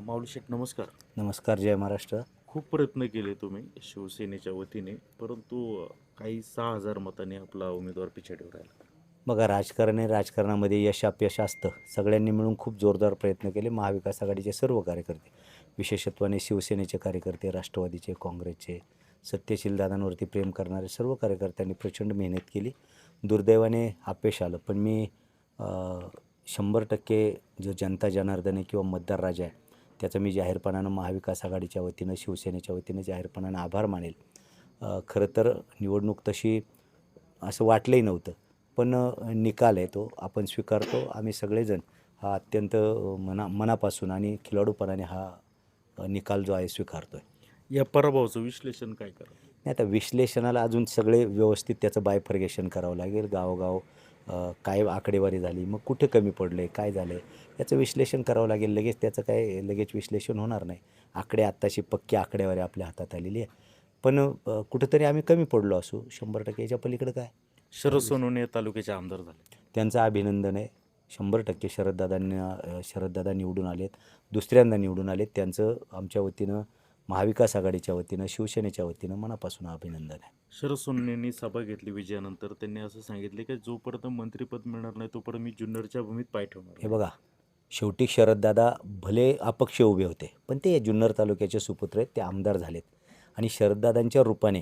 माऊली शेठ नमस्कार. नमस्कार जय महाराष्ट्र. खूप प्रयत्न केले तुम्ही शिवसेनेच्या वतीने परंतु काही सहा हजार मतांनी आपला उमेदवार पिछाडीवर राहिला बघा राजकारण आहे राजकारणामध्ये यश अपयश असतं. सगळ्यांनी मिळून खूप जोरदार प्रयत्न केले महाविकास आघाडीचे सर्व कार्यकर्ते. विशेषत्वाने शिवसेनेचे कार्यकर्ते राष्ट्रवादीचे काँग्रेसचे सत्यशील दादांवरती प्रेम करणारे सर्व कार्यकर्त्यांनी प्रचंड मेहनत केली. दुर्दैवाने अपयश आलं. पण मी शंभर टक्के जो जनता जनार्दन आहे किंवा मतदार राजा आहे त्याचा मी जाहीरपणानं महाविकास आघाडीच्या वतीनं शिवसेनेच्या वतीनं जाहीरपणानं आभार मानेल. खरं तर निवडणूक तशी असं वाटलंही नव्हतं पण निकाल आहे तो. आपण स्वीकारतो. आम्ही सगळेजण हा अत्यंत मना मनापासून आणि खिलाडूपणाने हा निकाल जो आहे स्वीकारतो आहे या पराभवाचं विश्लेषण काय करा नाही आता विश्लेषणाला अजून सगळे व्यवस्थित त्याचं बायफर्गेशन करावं लागेल. गावोगाव काय आकडेवारी झाली मग कुठे कमी पडले काय झालं? याचं विश्लेषण करावं लागेल. लगेच त्याचं काय लगेच विश्लेषण होणार नाही. आकडे आत्ताशी पक्की आकडेवारी आपल्या हातात आलेली आहे. पण कुठंतरी आम्ही कमी पडलो असू. शंभर टक्के याच्या पलीकडं काय? शरद सोनवणे तालुक्याचे आमदार झाले. त्यांचं अभिनंदन आहे. शंभर टक्के शरददादांना शरददादा निवडून आलेत. दुसऱ्यांदा निवडून आलेत. त्यांचं आमच्या वतीनं महाविकास आघाडीच्या वतीनं शिवसेनेच्या वतीनं मनापासून अभिनंदन आहे. शरद सोनवणेंनी सभा घेतली विजयानंतर. त्यांनी असं सांगितले की जोपर्यंत मंत्रिपद मिळणार नाही तोपर्यंत मी जुन्नरच्या भूमीत पाय ठेवणार हे बघा शेवटी शरददादा भले अपक्ष उभे होते पण ते जुन्नर तालुक्याचे सुपुत्र आहेत ते आमदार झालेत. आणि शरददादांच्या रूपाने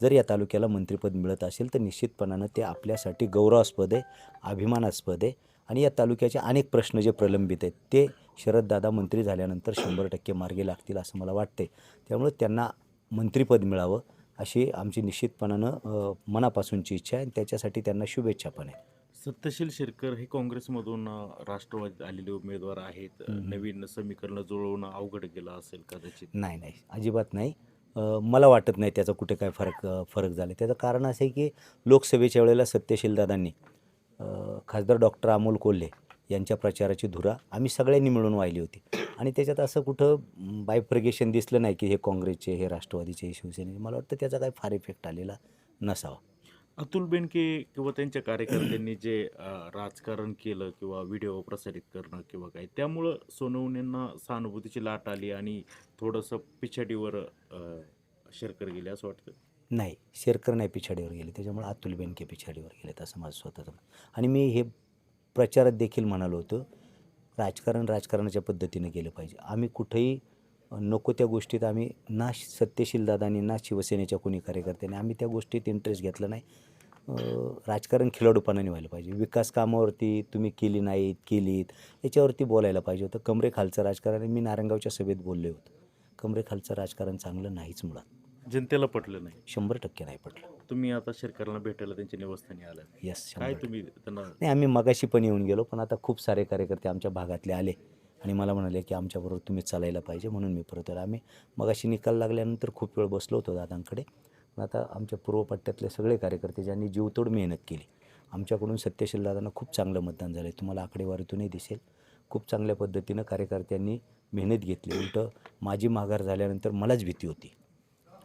जर या तालुक्याला मंत्रिपद मिळत असेल तर निश्चितपणानं ते आपल्यासाठी गौरवास्पद आहे अभिमानास्पद आहे. आणि या तालुक्याचे अनेक प्रश्न जे प्रलंबित आहेत ते शरददादा मंत्री झाल्यानंतर शंभर टक्के मार्गी लागतील असं मला वाटते त्यामुळे त्यांना मंत्रिपद मिळावं अशी आमची निश्चितपणानं मनापासूनची इच्छा आहे आणि त्याच्यासाठी त्यांना शुभेच्छा पण आहे सत्यशील शिरकर हे काँग्रेसमधून राष्ट्रवादीत आलेले उमेदवार आहेत. नवीन समीकरण जुळवणं अवघड गेलं असेल कदाचित? नाही नाही. अजिबात नाही. मला वाटत नाही त्याचा कुठे काय फरक फरक झाला. त्याचं कारण असं आहे की लोकसभेच्या वेळेला सत्यशील दादांनी खासदार डॉक्टर अमोल कोल्हे यांच्या प्रचाराची धुरा आम्ही सगळ्यांनी मिळून वाहिली होती. आणि त्याच्यात असं कुठं बायफ्रगेशन दिसलं नाही की हे काँग्रेसचे हे राष्ट्रवादीचे हे शिवसेनेचे. मला वाटतं त्याचा काही फार इफेक्ट आलेला नसावा. अतुल बेनके किंवा त्यांच्या कार्यकर्त्यांनी जे राजकारण केलं किंवा व्हिडिओ प्रसारित करणं किंवा काय त्यामुळं सोनवणेंना सहानुभूतीची लाट आली आणि थोडंसं पिछाडीवर शेरकर गेले असं वाटतं? नाही शेरकर नाही पिछाडीवर गेले. त्याच्यामुळे अतुल बेनके पिछाडीवर गेलेत असं माझं स्वतःचं आणि मी हे प्रचारात देखील म्हणालो होतं राजकारण राजकारणाच्या पद्धतीनं गेलं पाहिजे. आम्ही कुठेही नको त्या गोष्टीत आम्ही ना सत्यशील दादांनी ना शिवसेनेच्या कोणी कार्यकर्त्यांनी आम्ही त्या गोष्टीत इंटरेस्ट घेतला नाही. राजकारण खिलाडूपणाने व्हायला पाहिजे. विकास कामावरती तुम्ही केली नाहीत केलीत याच्यावरती बोलायला पाहिजे होतं. कमरेखालचं राजकारण मी नारायणगावच्या सभेत बोलले होतो. कमरेखालचं राजकारण चांगलं नाहीच मुळात. जनतेला पटलं नाही. शंभर टक्के नाही पडलं तुम्ही आता शेरकरला भेटायला त्यांच्या निवासस्थानी आला यस काय तुम्ही त्यांना नाही आम्ही मगाशी पण येऊन गेलो पण आता खूप सारे कार्यकर्ते आमच्या भागातले आले. आणि मला म्हणाले की आमच्याबरोबर तुम्ही चालायला पाहिजे म्हणून मी परत आम्ही मगाशी निकाल लागल्यानंतर खूप वेळ बसलो होतो दादांकडे. पण आता आमच्या पूर्वपट्ट्यातले सगळे कार्यकर्ते ज्यांनी जीवतोड मेहनत केली आमच्याकडून सत्यशील दादांना खूप चांगलं मतदान झालं आहे तुम्हाला आकडेवारीतूनही दिसेल. खूप चांगल्या पद्धतीनं कार्यकर्त्यांनी मेहनत घेतली. उलटं माझी माघार झाल्यानंतर मलाच भीती होती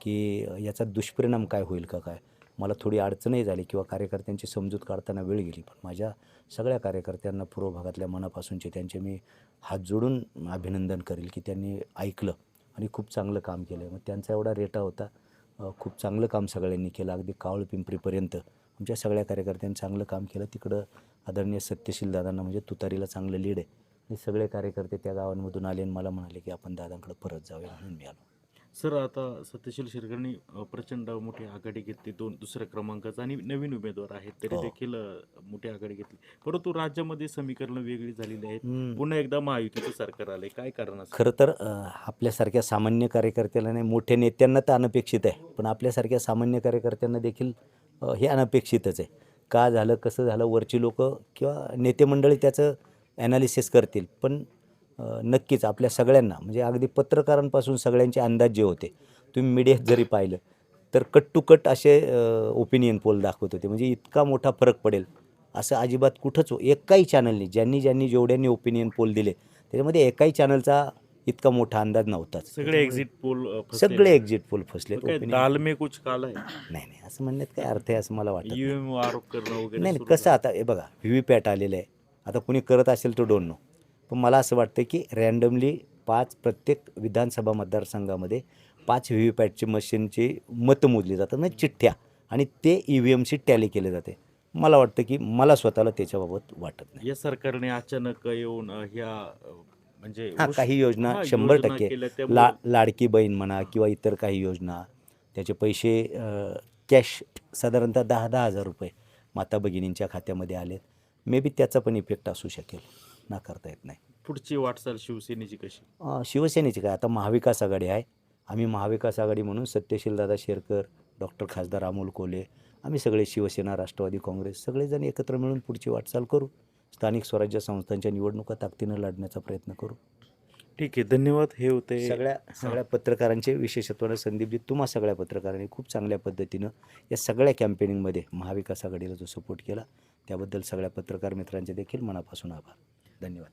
की याचा दुष्परिणाम काय होईल का काय? मला थोडी अडचणही झाली किंवा कार्यकर्त्यांची समजूत काढताना वेळ गेली पण माझ्या सगळ्या कार्यकर्त्यांना पूर्व भागातल्या मनापासूनचे त्यांचे मी हात जोडून अभिनंदन करेल की त्यांनी ऐकलं आणि खूप चांगलं काम केलं. मग त्यांचा एवढा रेटा होता खूप चांगलं काम सगळ्यांनी केलं. अगदी कावळ पिंपरीपर्यंत. आमच्या सगळ्या कार्यकर्त्यांनी चांगलं काम केलं. तिकडं आदरणीय सत्यशील दादांना म्हणजे तुतारीला चांगलं लीड आहे. आणि सगळे कार्यकर्ते त्या गावांमधून आले आणि मला म्हणाले की आपण दादांकडे परत जाऊया म्हणून मी आलो. सर आता सत्यशील शिरकरनी अ, प्रचंड मोठी आघाडी घेतली दोन दुसऱ्या क्रमांकाचा आणि नवीन उमेदवार आहेत तरी हो. देखील मोठी आघाडी घेतली. परंतु राज्यामध्ये समीकरणं वेगळी झालेली आहेत. पुन्हा एकदा महायुतीचं सरकार आलंय. काय कारण खरं तर आपल्यासारख्या सामान्य कार्यकर्त्याला नाही मोठ्या नेत्यांना तर अनपेक्षित आहे. पण आपल्यासारख्या सामान्य कार्यकर्त्यांना देखील हे अनपेक्षितच आहे. का झालं कसं झालं वरची लोक किंवा नेते मंडळी त्याचं ॲनालिसिस करतील. पण नक्कीच आपल्या सगळ्यांना म्हणजे अगदी पत्रकारांपासून सगळ्यांचे अंदाज जे होते तुम्ही मीडियात जरी पाहिलं तर कट टू कट असे ओपिनियन पोल दाखवत होते. म्हणजे इतका मोठा फरक पडेल असं अजिबात कुठंच हो- एकाही चॅनलनी ज्यांनी ज्यांनी जेवढ्यांनी ओपिनियन पोल दिले त्याच्यामध्ये एकाही चॅनलचा इतका मोठा अंदाज नव्हताच सगळे एक्झिट पोल सगळे एक्झिट पोल फसले कुछ काला आहे नाही नाही असं म्हणण्यात काय अर्थ आहे असं मला वाटत नाही. कसं आता हे बघा व्ही व्ही पॅट आलेलं आहे. आता कुणी करत असेल तो डोंट नो पण मला असं वाटतं की रॅन्डमली पाच प्रत्येक विधानसभा मतदारसंघामध्ये पाच व्ही व्ही पॅटची मशीनची मतं मोजली जातात ना चिठ्ठ्या आणि ते ई व्ही एमशी टॅली केले जाते. मला वाटतं की मला स्वतःला त्याच्याबाबत वाटत नाही. या सरकारने अचानक येऊन ह्या म्हणजे हा काही योजना शंभर टक्के. ला लाडकी बहीण म्हणा किंवा इतर काही योजना त्याचे पैसे कॅश साधारणतः दहा दहा हजार रुपये माता भगिनींच्या खात्यामध्ये आलेत. मे बी त्याचा पण इफेक्ट असू शकेल. नाकारता येत नाही. पुढची वाटचाल शिवसेनेची कशी? अं, शिवसेनेची काय? आता महाविकास आघाडी आहे. आम्ही महाविकास आघाडी म्हणून सत्यशील दादा शेरकर डॉक्टर खासदार अमोल कोले आम्ही सगळे शिवसेना राष्ट्रवादी काँग्रेस सगळेजण एकत्र मिळून पुढची वाटचाल करू. स्थानिक स्वराज्य संस्थांच्या निवडणुका ताकदीनं लढण्याचा प्रयत्न करू. ठीक आहे धन्यवाद. हे होते सगळ्या सगळ्या पत्रकारांचे विशेषत्वानं संदीपजी तुम्हा सगळ्या पत्रकारांनी खूप चांगल्या पद्धतीनं या सगळ्या कॅम्पेनिंगमध्ये महाविकास आघाडीला जो सपोर्ट केला त्याबद्दल सगळ्या पत्रकार मित्रांचे देखील मनापासून आभार. धन्यवाद.